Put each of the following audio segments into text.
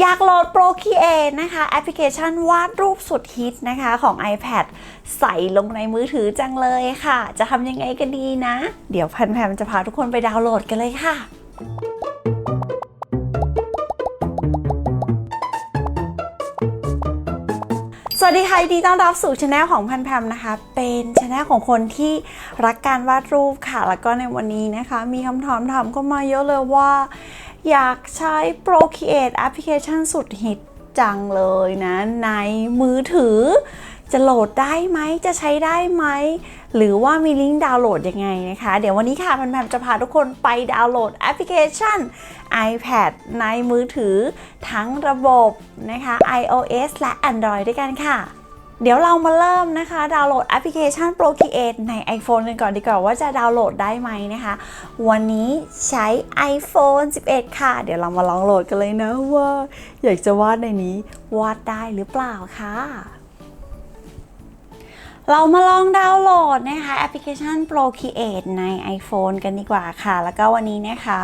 อยากโหลด Procreate นะคะแอปพลิเคชันวาดรูปสุดฮิตนะคะของ iPad ใส่ลงในมือถือจังเลยค่ะ จะทำยังไงกันดีนะ เดี๋ยวพันแพมจะพาทุกคนไปดาวน์โหลดกันเลยค่ะสวัสดีค่ะดีต้อนรับสู่ช anel ของพันแพมนะคะ เป็นช anel ของคนที่รักการวาดรูปค่ะ แล้วก็ในวันนี้นะคะ มีคำถามถามเข้ามาเยอะเลยว่า อยากใช้ Procreate แอปพลิเคชันสุดฮิตจังเลยนะ ในมือถือ จะโหลดได้ไหมจะใช้ได้ไหม หรือว่ามีลิงก์ดาวน์โหลดยังไงนะคะ เดี๋ยววันนี้ค่ะพันแพมจะพาทุกคนไปดาวน์โหลดแอปพลิเคชัน iPad ในมือถือทั้งระบบนะคะ iOS และ Android ด้วยกันค่ะ เดี๋ยวเรามาเริ่มนะคะ ดาวน์โหลดแอปพลิเคชัน Procreate ใน iPhone กันก่อนดีกว่าว่าจะดาวน์โหลดได้ไหมนะคะ วันนี้ใช้ iPhone 11 ค่ะ เดี๋ยวเรามาลองโหลดกันเลยนะว่า อยากจะวาดในนี้วาดได้หรือเปล่าค่ะ เรามาลองดาวน์โหลดนะคะแอปพลิเคชัน Procreate ใน iPhone กันดีกว่าค่ะ แล้วก็วันนี้นะคะ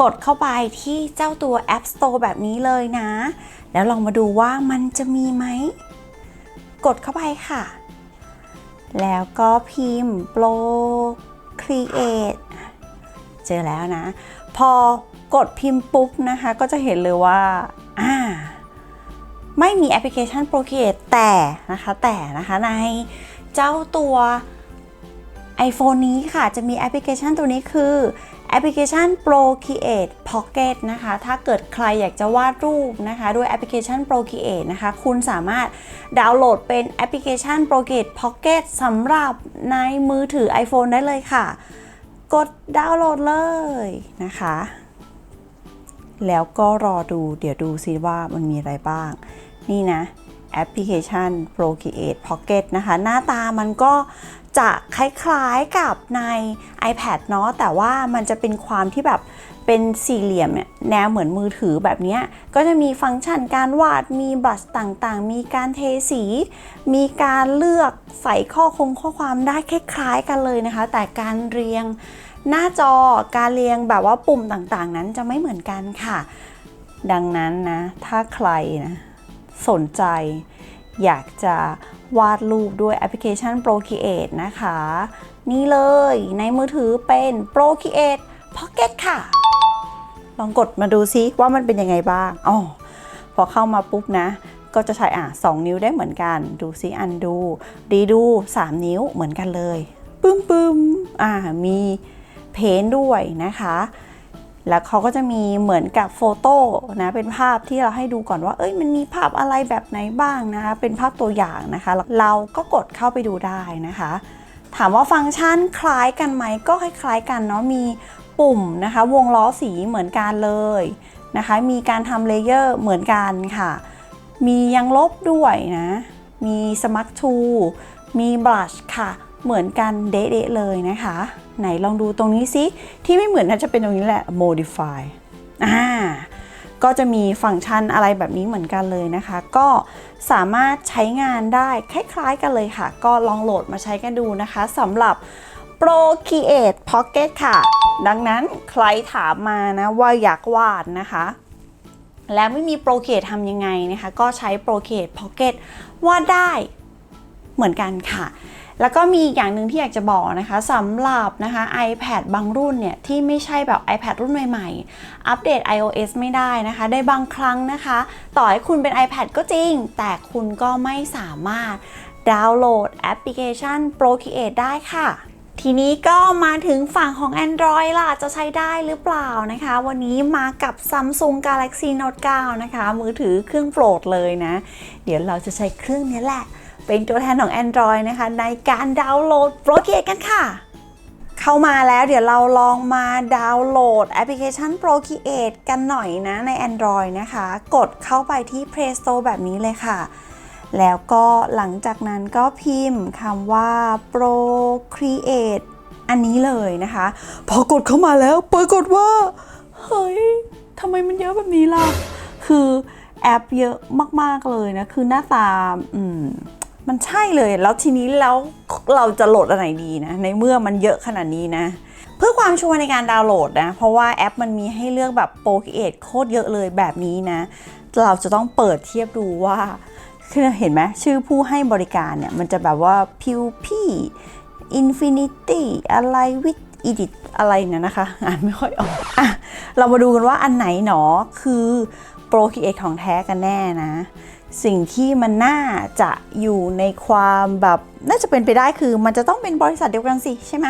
กดเข้าไปที่เจ้าตัว App Store แบบนี้เลยนะ แล้วลองมาดูว่ามันจะมีไหม กดเข้าไปค่ะ แล้วก็พิมพ์ Procreate เจอแล้วนะ พอกดพิมพ์ปุ๊บนะคะ ก็จะเห็นเลยว่าอ่าไม่มีแอปพลิเคชัน Procreate แต่นะคะแต่นะคะในเจ้าตัว iPhone นี้ค่ะจะมีแอปพลิเคชันตัวนี้คือ แอปพลิเคชัน Procreate Pocket นะคะ ถ้าเกิดใครอยากจะวาดรูปนะคะ ด้วยแอปพลิเคชัน Procreate นะคะ คุณสามารถดาวน์โหลดเป็นแอปพลิเคชัน Procreate Pocket สำหรับในมือถือ iPhone ได้เลยค่ะ กดดาวน์โหลดเลยนะคะ แล้วก็รอดูเดี๋ยวดูซิว่ามันมีอะไรบ้าง นี่นะแอปพลิเคชัน Procreate Pocket นะคะ หน้าตามันก็ จะคล้ายๆกับใน iPad เนาะแต่ว่ามันจะเป็นความที่แบบเป็นสี่เหลี่ยมเนี่ยแนวเหมือนมือถือแบบนี้ก็จะมีฟังก์ชันการวาดมีบลัชต่างๆ มีการเทสี มีการเลือกใส่ข้อคงข้อความได้คล้ายๆกันเลยนะคะ แต่การเรียงหน้าจอการเรียงแบบว่าปุ่มต่างๆ นั้นจะไม่เหมือนกันค่ะ ดังนั้นนะ ถ้าใครนะสนใจ อยากจะวาดรูปด้วยแอปพลิเคชัน Procreate นะคะ นี่เลยในมือถือเป็น Procreate Pocket ค่ะ ลองกดมาดูซิว่ามันเป็นยังไงบ้างอ๋อพอเข้ามาปุ๊บนะ ก็จะใช้อะ2นิ้วได้เหมือนกัน ดูซิอันดู ดีดู 3 นิ้วเหมือนกันเลยปึ้มปึ้มอ่ามีเพนด้วยนะคะ แล้วเขาก็จะมีเหมือนกับโฟโต้นะเป็นภาพที่เราให้ดูก่อนว่า เอ้ยมันมีภาพอะไรแบบไหนบ้างนะคะเป็นภาพตัวอย่างนะคะ เราก็กดเข้าไปดูได้นะคะ ถามว่าฟังก์ชันคล้ายกันไหมก็คล้ายๆกันเนาะมีปุ่มนะคะ วงล้อสีเหมือนกันเลยนะคะ มีการทำเลเยอร์เหมือนกันค่ะ มียังลบด้วยนะ มีสมัครทูมีบลัชค่ะ เหมือนกันเดะๆเลยนะคะ ไหนลองดูตรงนี้ซิที่ไม่เหมือนน่าจะเป็นตรงนี้แหละ modify อ่าก็จะมีฟังก์ชันอะไรแบบนี้เหมือนกันเลยนะคะ ก็สามารถใช้งานได้คล้ายๆกันเลยค่ะ ก็ลองโหลดมาใช้กันดูนะคะสำหรับ Procreate Pocket ค่ะ ดังนั้นใครถามมานะว่าอยากวาดนะคะ แล้วไม่มี Procreate ทำยังไงนะคะ ก็ใช้ Procreate Pocket วาดได้เหมือนกันค่ะ แล้วก็มีอีกอย่างหนึ่งที่อยากจะบอกนะคะสำหรับนะคะ iPad บางรุ่นเนี่ย ที่ไม่ใช่แบบ iPad รุ่นใหม่ ๆ อัปเดต iOS ไม่ได้นะคะ ได้บางครั้งนะคะ ต่อให้คุณเป็น iPad ก็จริง แต่คุณก็ไม่สามารถดาวน์โหลดแอปพลิเคชัน Procreate ได้ค่ะทีนี้ก็มาถึงฝั่งของ Android ล่ะ จะใช้ได้หรือเปล่านะคะ วันนี้มากับ Samsung Galaxy Note 9 นะคะ มือถือเครื่องโปรดเลยนะ เดี๋ยวเราจะใช้เครื่องนี้แหละ เป็นตัวแทนของ Android นะคะ ในการดาวน์โหลด Procreate กันค่ะ เข้ามาแล้วเดี๋ยวเราลองมาดาวน์โหลดแอปพลิเคชัน Procreate กันหน่อยนะใน Android นะคะ กดเข้าไปที่ Play Store แบบนี้เลยค่ะ แล้วก็หลังจากนั้นก็พิมพ์คำว่า Procreate อันนี้เลยนะคะ พอกดเข้ามาแล้วปรากฏว่า เฮ้ยทำไมมันเยอะแบบนี้ล่ะ คือแอปเยอะมาก ๆ เลยนะ คือหน้าตา อืม มันใช่เลยแล้วทีนี้แล้วเราจะโหลดอันไหนดีนะ ในเมื่อมันเยอะขนาดนี้นะ เพื่อความชัวร์ในการดาวน์โหลดนะ เพราะว่าแอปมันมีให้เลือกแบบ Procreate โคตรเยอะเลยแบบนี้นะ เราจะต้องเปิดเทียบดูว่าคือเห็นไหมชื่อผู้ให้บริการเนี่ย มันจะแบบว่า p u p Infinity อะไร with Edit อะไรเนี่ยนะคะ อ่านไม่ค่อยออกอะเรามาดูกันว่าอันไหนหนอคือ Procreate ของแท้กันแน่นะ สิ่งที่มันน่าจะอยู่ในความแบบน่าจะเป็นไปได้คือ มันจะต้องเป็นบริษัทเดียวกันสิใช่ไหม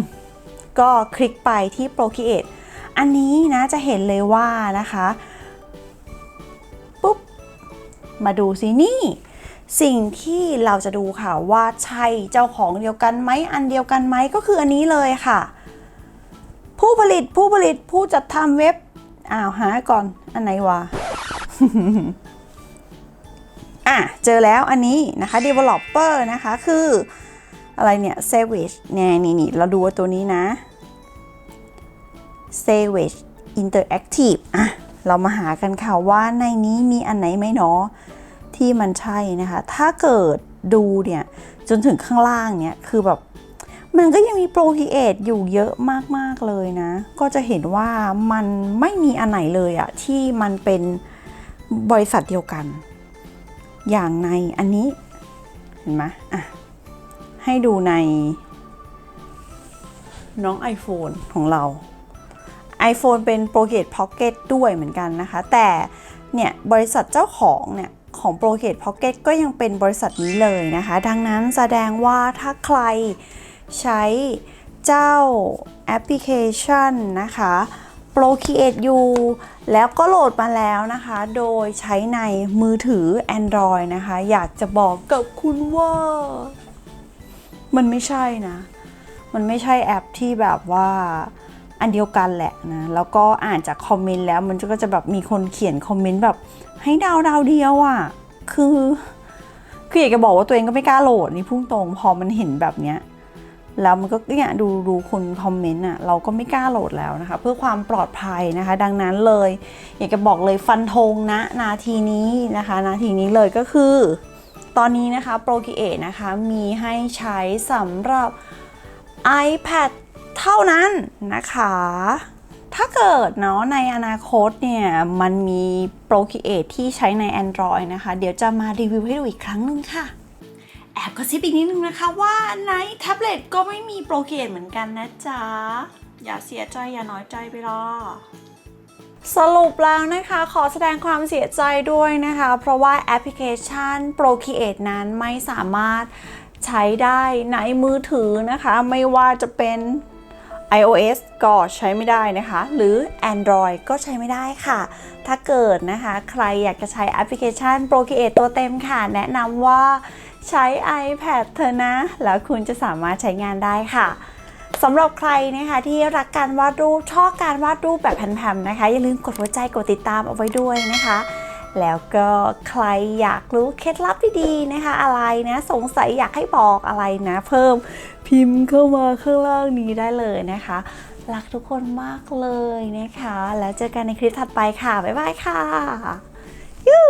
มก็คลิกไปที่ Procreate อันนี้นะจะเห็นเลยว่านะคะปุ๊บมาดูสินี่ สิ่งที่เราจะดูค่ะว่าใช่เจ้าของเดียวกันไหมอันเดียวกันไหมก็คืออันนี้เลยค่ะ ผู้ผลิตผู้ผลิตผู้จัดทำเว็บอ้าวหาก่อนอันไหนวะ อะ เจอแล้วอันนี้นะคะ developer นะคะคืออะไรเนี่ย Savage เนี่ยนี่นี่เราดูตัวนี้นะ Savage Interactive อะ เรามาหากันค่ะว่าในนี้มีอันไหนไหมเนาะที่มันใช่นะคะ ถ้าเกิดดูเนี่ย จนถึงข้างล่างเนี่ย คือแบบ มันก็ยังมีโปรคีเอทอยู่เยอะมาก ๆ เลยนะ ก็จะเห็นว่ามันไม่มีอันไหนเลยอะที่มันเป็น บริษัทเดียวกัน อย่างในอันนี้เห็นไหมอะ ให้ดูใน น้อง iPhone ของเรา iPhone เป็น p r o c r e a t e Pocket ด้วยเหมือนกันนะคะ แต่เนี่ย บริษัทเจ้าของเนี่ยของ p r o c r e a t e Pocket ก็ยังเป็นบริษัทนี้เลยนะคะ ดังนั้นแสดงว่าถ้าใครใช้เจ้าแอปพลิเคชันนะคะ Procreate U แล้วก็โหลดมาแล้วนะคะ โดยใช้ในมือถือ Android นะคะ อยากจะบอกกับคุณว่า มันไม่ใช่นะ มันไม่ใช่แอปที่แบบว่าอันเดียวกันแหละนะ แล้วก็อ่านจากคอมเมนต์แล้วมันก็จะแบบมีคนเขียนคอมเมนต์แบบให้ดาวดาวเดียวอะ่ะ คือ คืออยากจะบอกว่าตัวเองก็ไม่กล้าโหลดนี่พุ่งตรง พอมันเห็นแบบเนี้ย แล้วมันก็เนี่ยดูดูคนคอมเมนต์อะเราก็ไม่กล้าโหลดแล้วนะคะ เพื่อความปลอดภัยนะคะ ดังนั้นเลย อยากจะบอกเลยฟันธงนะนาทีนี้นะคะ นาทีนี้เลยก็คือ ตอนนี้นะคะ Procreate นะคะมีให้ใช้สำหรับ iPad เท่านั้นนะคะ ถ้าเกิดเนาะในอนาคตเนี่ย มันมี Procreate ที่ใช้ใน Android นะคะ เดี๋ยวจะมารีวิวให้ดูอีกครั้งหนึ่งค่ะ อบกระซิบอีกนิดนึงนะคะว่าในแท็บเล็ตก็ไม่มี Procreate เหมือนกันนะจ๊ะ อย่าเสียใจอย่าน้อยใจไปหรอสรุปแล้วนะคะขอแสดงความเสียใจด้วยนะคะ เพราะว่าแอปพลิเคชัน Procreate นั้นไม่สามารถใช้ได้ในมือถือนะคะ ไม่ว่าจะเป็น iOS ก็ใช้ไม่ได้นะคะ หรือ Android ก็ใช้ไม่ได้ค่ะ ถ้าเกิดนะคะ ใครอยากจะใช้แอปพลิเคชัน Procreate ตัวเต็มค่ะ แนะนำว่า ใช้ iPad เธอนะ แล้วคุณจะสามารถใช้งานได้ค่ะสำหรับใครนะคะที่รักการวาดรูปชอบการวาดรูปแบบแผ่นๆนะคะ อย่าลืมกดหัวใจกดติดตามเอาไว้ด้วยนะคะ แล้วก็ใครอยากรู้เคล็ดลับดีๆนะคะ อะไรนะสงสัยอยากให้บอกอะไรนะ เพิ่มพิมพ์เข้ามาข้างล่างนี้ได้เลยนะคะ รักทุกคนมากเลยนะคะ แล้วเจอกันในคลิปถัดไปค่ะ บ๊ายบายค่ะยู